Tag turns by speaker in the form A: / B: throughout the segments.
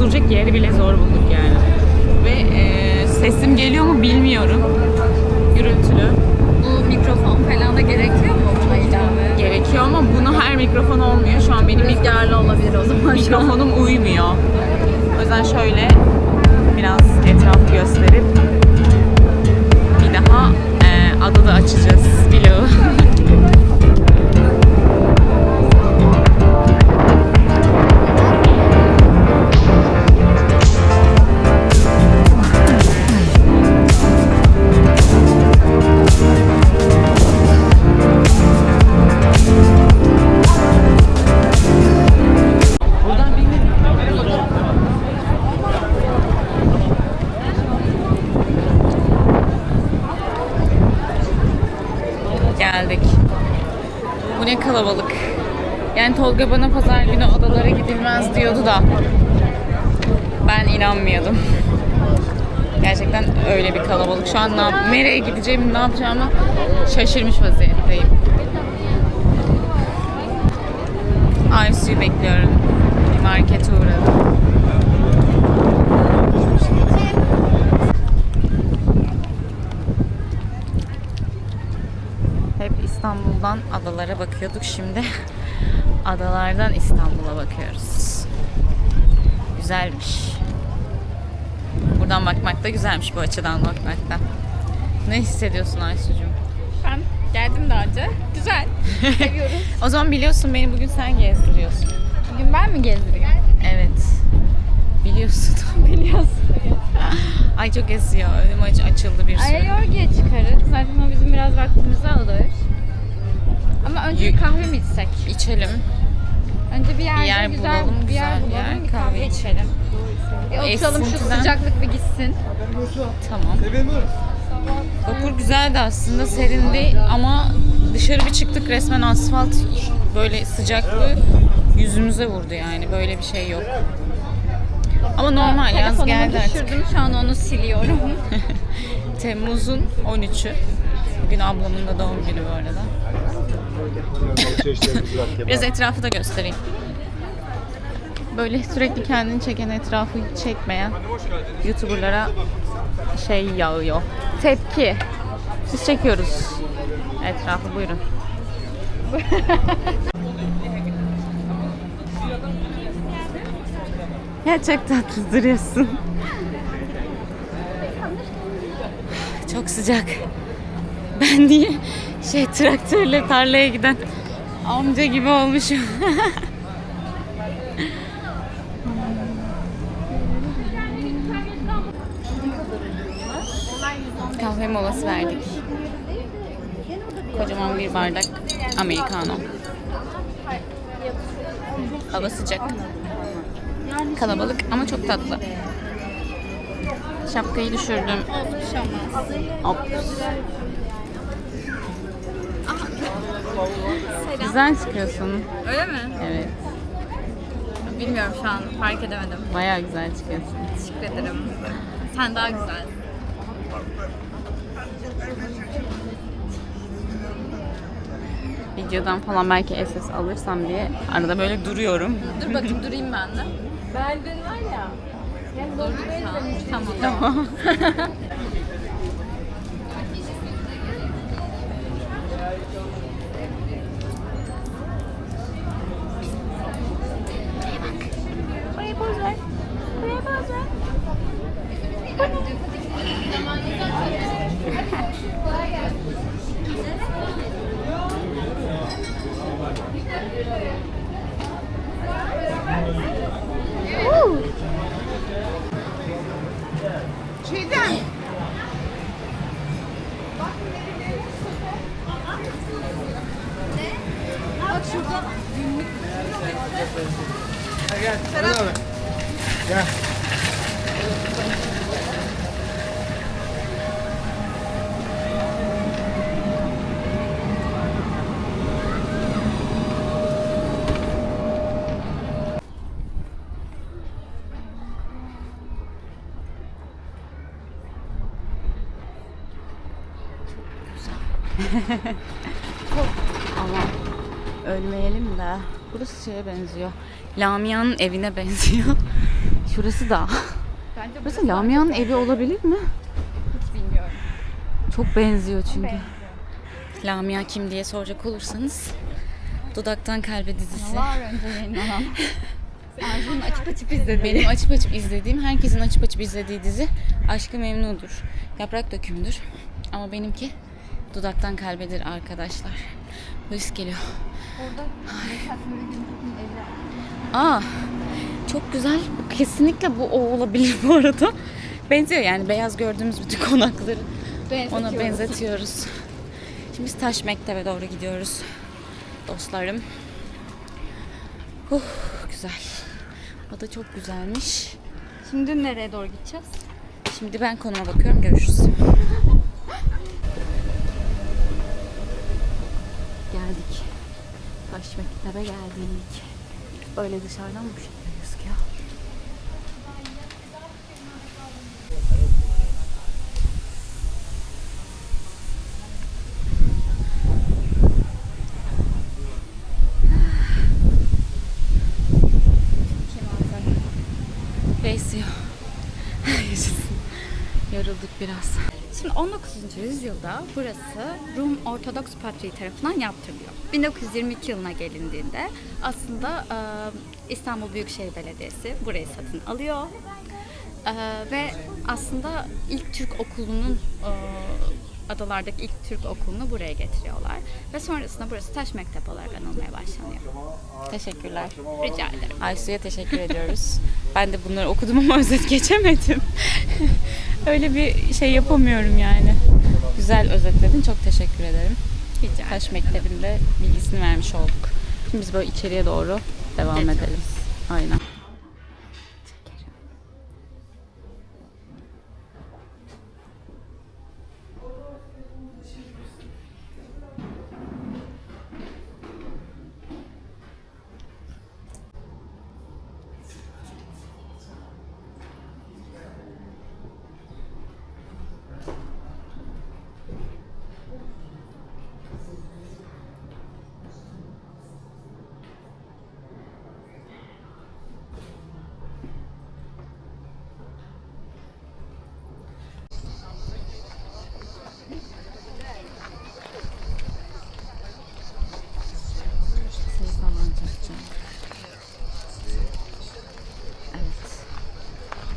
A: duracak yeri bile zor bulduk yani. Ve e, sesim geliyor mu bilmiyorum. Gürültülü.
B: Bu mikrofon falan da gerekiyor mu buna ilave?
A: Gerekiyor ama bunu her mikrofon olmuyor. Şu an benim
B: Rüzgarlı olabilir o zaman
A: mikrofonum uymuyor. O yüzden şöyle biraz etrafı gösterip bir daha e, adada açacağız vlogu. kalabalık. Yani Tolga bana pazar günü adalara gidilmez diyordu da ben inanmıyordum. Gerçekten öyle bir kalabalık. Şu an ne nereye gideceğimi, ne yapacağımı şaşırmış vaziyetteyim. Aysu'yu bekliyorum. Bir markete uğradım. İstanbul'dan adalara bakıyorduk. Şimdi adalardan İstanbul'a bakıyoruz. Güzelmiş. Buradan bakmak da güzelmiş bu açıdan bakmak da. Ne hissediyorsun Aysu'cum?
B: Ben geldim daha önce. Güzel. Seviyorum.
A: O zaman biliyorsun beni bugün sen gezdiriyorsun.
B: Bugün ben mi gezdireyim?
A: Evet. Biliyorsun.
B: Biliyorsun.
A: Ay çok esiyor. Önüm aç açıldı bir sürü.
B: Ayayorgi'ye çıkarız. Zaten o bizim biraz vaktimizi alır. Ama önce bir kahve mi içsek?
A: İçelim.
B: Önce bir yerde
A: yer
B: güzel
A: bulalım,
B: bir yer
A: güzel
B: bulalım,
A: yer,
B: bir
A: kahve
B: kahve içelim. Bir oturalım şu
A: Esintiden-
B: sıcaklık bir gitsin.
A: Tamam. Vapur güzeldi aslında, serindi ama dışarı bir çıktık resmen asfalt böyle sıcaklığı yüzümüze vurdu yani. Böyle bir şey yok. Ama normal yaz
B: Telefonumu
A: geldi artık.
B: düşürdüm şu an onu siliyorum.
A: Temmuz'un 13'ü. Bugün ablamın da doğum günü bu arada. Biraz etrafı da göstereyim. Böyle sürekli kendini çeken etrafı çekmeyen YouTuber'lara şey yağıyor. Tepki. Biz çekiyoruz etrafı buyurun. ya çok. Çok sıcak. Ben niye şey traktörle tarlaya giden amca gibi olmuşum. Kahve molası verdik. Kocaman bir bardak americano. Hava sıcak. Kalabalık ama çok tatlı. Şapkayı düşürdüm. Hop. Güzel çıkıyorsun.
B: Öyle mi?
A: Evet.
B: Bilmiyorum şu an fark edemedim.
A: Bayağı güzel çıkıyorsun.
B: Teşekkür ederim. Sen daha güzel.
A: Videodan falan belki SS alırsam diye arada böyle duruyorum.
B: Dur bakayım durayım ben de. Ben dün var ya. Durdum şu an. Tamam. Tamam.
A: Ha ha ha. Burası şeye benziyor. Lamia'nın evine benziyor. Şurası da.
B: Bence
A: Burası Lamia'nın evi olabilir mi?
B: hiç bilmiyorum.
A: Çok benziyor çünkü. Lamia kim diye soracak olursanız Dudaktan Kalbe dizisi.
B: Yıllar önce yayınlanan. Arzu'nun açıp açıp izlediği.
A: Benim açıp açıp izlediğim, herkesin açıp açıp izlediği dizi Aşkı Memnu'dur. Yaprak dökümüdür. Ama benimki Dudaktan Kalbedir arkadaşlar. Polis geliyor. Aa, çok güzel. Kesinlikle bu o olabilir bu arada. Benziyor yani beyaz gördüğümüz bütün konakları ona
B: Benzetiyoruz.
A: benzetiyoruz. Şimdi biz Taş Mektebe doğru gidiyoruz. Dostlarım. Huh, güzel. O da çok güzelmiş.
B: Şimdi nereye doğru gideceğiz?
A: Şimdi ben konuma bakıyorum. Görüşürüz. Mektebe geldik. Böyle dışarıdan bu şekilde gözüküyor. Yaşasın. Yorulduk biraz.
B: Şimdi 19. yüzyılda burası Rum Ortodoks Patriği tarafından yaptırılıyor. 1922 yılına gelindiğinde aslında e, İstanbul Büyükşehir Belediyesi burayı satın alıyor. E, ve aslında ilk Türk okulunun e, adalardaki ilk Türk okulunu buraya getiriyorlar. Ve sonrasında burası Taş Mektep olarak anılmaya başlanıyor.
A: Teşekkürler.
B: Rica ederim.
A: Aysu'ya teşekkür ediyoruz. Ben de bunları okudum ama özet geçemedim. Öyle bir şey yapamıyorum yani. Güzel özetledin. Çok teşekkür ederim.
B: Rica.
A: Taş Mektebi'nde bilgisini vermiş olduk. Şimdi biz böyle içeriye doğru devam
B: Geçiyoruz.
A: edelim. Aynen. Şey falan çekeceğim. Evet.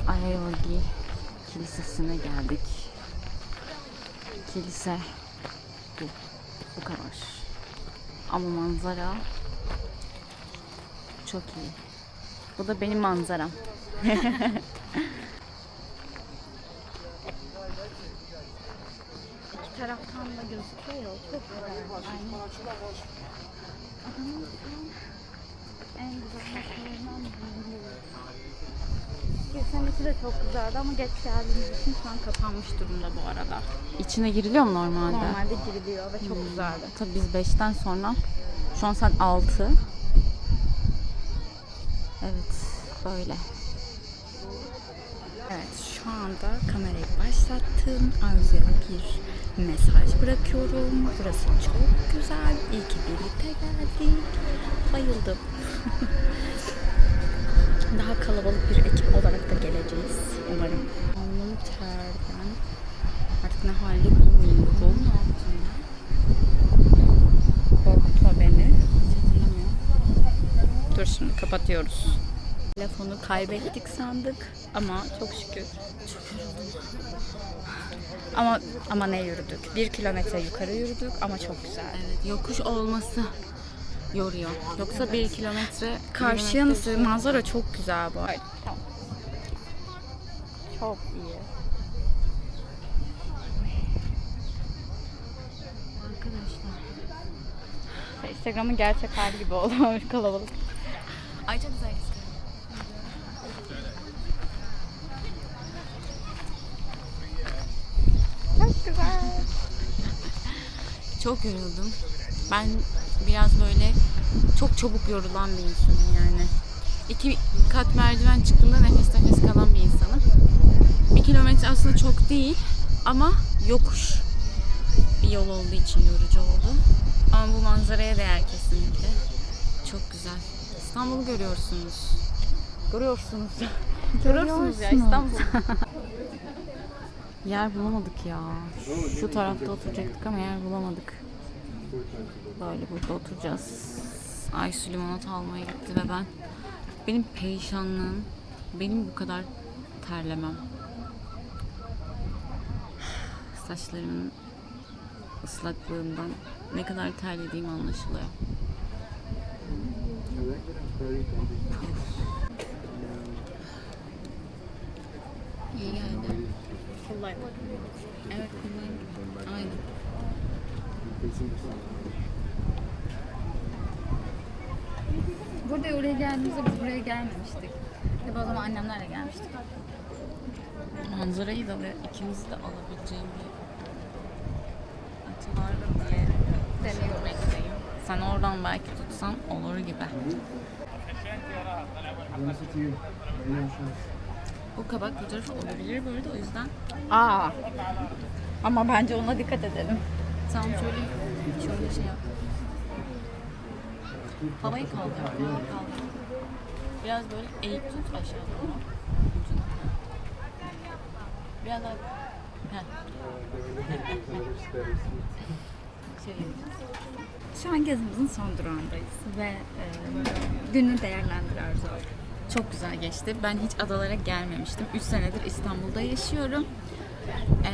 A: Ayayorgi Kilisesi'ne geldik. Kilise bu. Bu kadar. Ama manzara çok iyi. Bu da benim manzaram.
B: İki taraftan da gözüküyor ya. Çok güzel. Adamın en güzel noktalarından biri. Geçen içi de çok güzeldi ama geç geldiğimiz için şu an kapanmış durumda bu arada.
A: İçine giriliyor mu normalde?
B: Normalde giriliyor ve çok güzeldi.
A: Tabii biz 5'ten sonra şu an saat 6. Evet, böyle.
B: Evet şu anda kamerayı başlattım. Arzu'ya bir mesaj bırakıyorum. Burası çok güzel. İyi ki birlikte geldik. Bayıldım. Daha kalabalık bir ekip olarak da geleceğiz umarım. Alnım terden. Artık ne hali bilmiyorum. Korkutma beni. Dur şimdi kapatıyoruz. Telefonu kaybettik sandık ama çok şükür. Ama ama ne yürüdük? Bir kilometre yukarı yürüdük ama çok güzel.
A: Evet, yokuş olması yoruyor. Yoksa bir kilometre
B: Karşıya nasıl? Manzara çok güzel bu. Tamam. Çok iyi.
A: Arkadaşlar.
B: Instagram'ın gerçek hali gibi oldu kalabalık.
A: Ay çok güzel.
B: Çok güzel.
A: Çok yoruldum. Ben biraz böyle çok çabuk yorulan bir insanım yani. İki kat merdiven çıktığımda nefes nefes kalan bir insanım. Bir kilometre aslında çok değil ama yokuş bir yol olduğu için yorucu oldu. Ama bu manzaraya değer kesinlikle. Çok güzel. İstanbul'u görüyorsunuz. Görüyorsunuz. Görüyorsunuz ya İstanbul. yer bulamadık ya. Şu tarafta oturacaktık ama yer bulamadık. Böyle burada oturacağız. Aysu limonata almaya gitti ve ben benim perişanlığım benim bu kadar terlemem. Saçlarımın ıslaklığından ne kadar terlediğim anlaşılıyor. İyi geldi. Kolay. Evet kolay. Aynen.
B: Burada oraya geldiğimizde biz buraya gelmemiştik. Tabii o zaman annemlerle gelmiştik.
A: Manzarayı da ve ikimiz de alabileceğim bir açı var mı diye düşünmekteyim. Sen oradan belki tutsan olur gibi. Bu kabak fotoğrafı olabilir bu arada o yüzden
B: Aa. Ama bence ona dikkat edelim.
A: Tam şöyle şöyle şey yap. Havayı kaldır, havayı kaldır. Biraz böyle eğik tut aşağı doğru. Ucuna. Biraz daha... Heh. şey.
B: Şu an gezimizin son durağındayız ve e, günü değerlendiriyoruz orada.
A: Çok güzel geçti. Ben hiç adalara gelmemiştim. 3 senedir İstanbul'da yaşıyorum. Ee,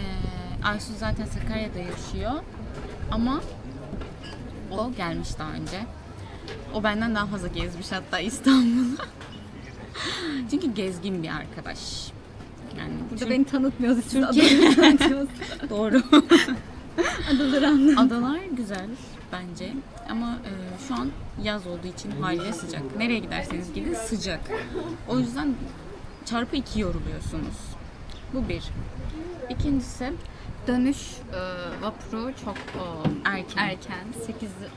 A: Aysu zaten Sakarya'da yaşıyor. Ama o gelmiş daha önce. O benden daha fazla gezmiş hatta İstanbul'u. Çünkü gezgin bir arkadaş. Yani
B: Burada
A: Türk-
B: beni tanıtmıyoruz. Siz
A: Türkiye-
B: adaları tanıtıyorsunuz.
A: Doğru.
B: Adaları anlatın.
A: Adalar güzel bence ama e, şu an yaz olduğu için haliyle sıcak. Nereye giderseniz gidin sıcak. O yüzden çarpı iki yoruluyorsunuz. Bu bir. İkincisi
B: Dönüş e, vapuru çok e,
A: erken.
B: erken.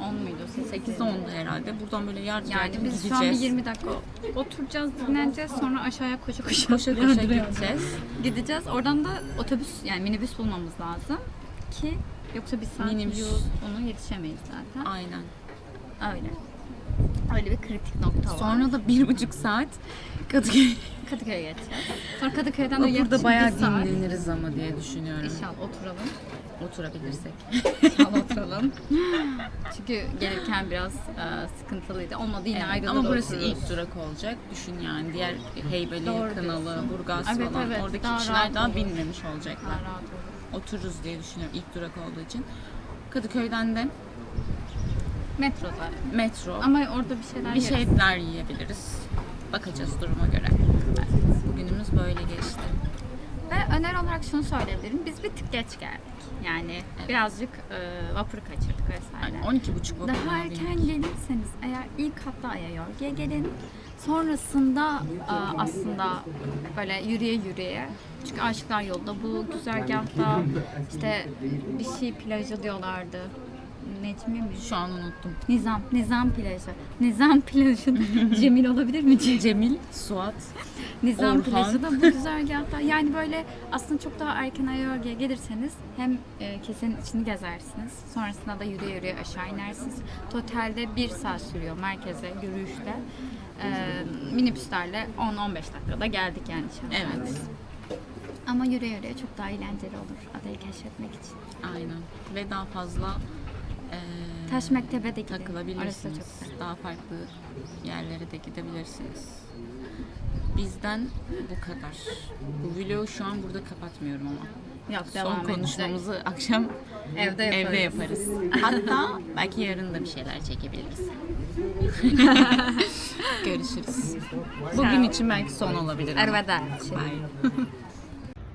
B: 8-10 muydu? 8
A: 8'de 10'da herhalde. Buradan böyle yardım
B: Yani biz
A: gideceğiz.
B: şu an bir 20 dakika oturacağız, dinleneceğiz. Sonra aşağıya koşa koşa,
A: koşa koşa gideceğiz.
B: gideceğiz. Oradan da otobüs yani minibüs bulmamız lazım ki yoksa bir saat
A: Minibüs.
B: onu yetişemeyiz zaten.
A: Aynen.
B: Öyle. Öyle bir kritik nokta var.
A: Sonra da bir buçuk saat Kadıköy.
B: Kadıköy'e geçeceğiz. Sonra Kadıköy'den de
A: Burada
B: yaklaşık
A: bayağı
B: bir saat.
A: dinleniriz ama diye düşünüyorum.
B: İnşallah oturalım.
A: Oturabilirsek.
B: İnşallah oturalım. Çünkü gelirken biraz e, sıkıntılıydı. Olmadı yine
A: Evet,
B: ayrılır
A: ama burası
B: otururuz.
A: ilk durak olacak. Düşün yani diğer Heybeli,
B: Doğru
A: Kınalı,
B: diyorsun.
A: Burgaz
B: Evet,
A: falan
B: evet,
A: oradaki
B: daha
A: kişiler daha
B: olur.
A: binmemiş olacaklar.
B: Daha rahat olur.
A: Otururuz diye düşünüyorum ilk durak olduğu için. Kadıköy'den de
B: Metro zaten.
A: metro,
B: Ama orada bir şeyler
A: bir
B: yeriz.
A: şeyler yiyebiliriz. Bakacağız duruma göre. Bugünümüz böyle geçti.
B: Ve öner olarak şunu söyleyebilirim. Biz bir tık geç geldik. Yani birazcık e, vapuru kaçırdık vesaire.
A: Yani 12.30 vapuruna
B: Daha
A: bindik.
B: erken gelirseniz eğer ilk hatta Ayayorgi'ye gelin. Sonrasında e, aslında böyle yürüye yürüye çünkü Aşıklar Yolda bu güzergahta işte bir şey plajı diyorlardı. Necmi mi?
A: Şu an unuttum.
B: Nizam. Nizam plajı. Nizam plajı. Cemil olabilir mi? Cemil.
A: Suat,
B: Nizam
A: Orhan.
B: plajı da bu güzergahta. Yani böyle aslında çok daha erken Ayayorgi'ye gelirseniz hem e, kesenin içini gezersiniz. Sonrasında da yürüye yürüye aşağı inersiniz. Totalde bir saat sürüyor merkeze yürüyüşte. E, minibüslerle 10-15 dakikada geldik yani şahsen
A: Evet.
B: biz. Ama yürüye yürüye çok daha eğlenceli olur adayı keşfetmek için.
A: aynen. Ve daha fazla eee,
B: Taş Mektebe'de gidin. Orası da
A: takılabilirsiniz.
B: çok güzel.
A: Daha farklı yerlere de gidebilirsiniz. Bizden bu kadar. Bu vlogu şu an burada kapatmıyorum ama.
B: Yok
A: Son
B: devam edecek.
A: konuşmamızı akşam
B: Evde yaparız.
A: evde yaparız. Hatta belki yarın da bir şeyler çekebiliriz. Görüşürüz. Bugün için belki son olabilir. ama.
B: Arrivederci.
A: Bye.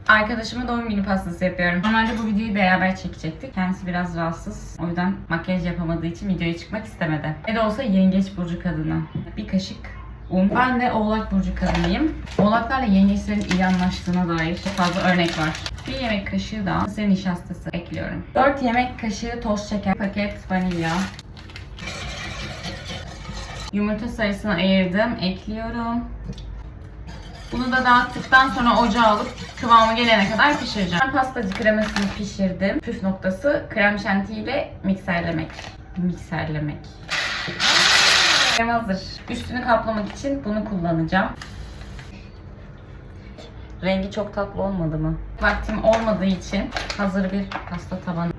A: Arkadaşıma doğum günü pastası yapıyorum. Normalde bu videoyu beraber çekecektik. Kendisi biraz rahatsız. O yüzden makyaj yapamadığı için videoya çıkmak istemedi. Ne de olsa yengeç burcu kadını. Bir kaşık un. Ben de oğlak burcu kadınıyım. Oğlaklarla yengeçlerin iyi anlaştığına dair fazla örnek var. Bir yemek kaşığı da mısır nişastası ekliyorum. 4 yemek kaşığı toz şeker, paket vanilya. Yumurta sarısını ayırdım, ekliyorum. Bunu da dağıttıktan sonra ocağa alıp kıvamı gelene kadar pişireceğim. Ben pastacı kremasını pişirdim. Püf noktası krem şanti ile mikserlemek. Mikserlemek. Krem hazır. Üstünü kaplamak için bunu kullanacağım. Rengi çok tatlı olmadı mı? Vaktim olmadığı için hazır bir pasta tabanı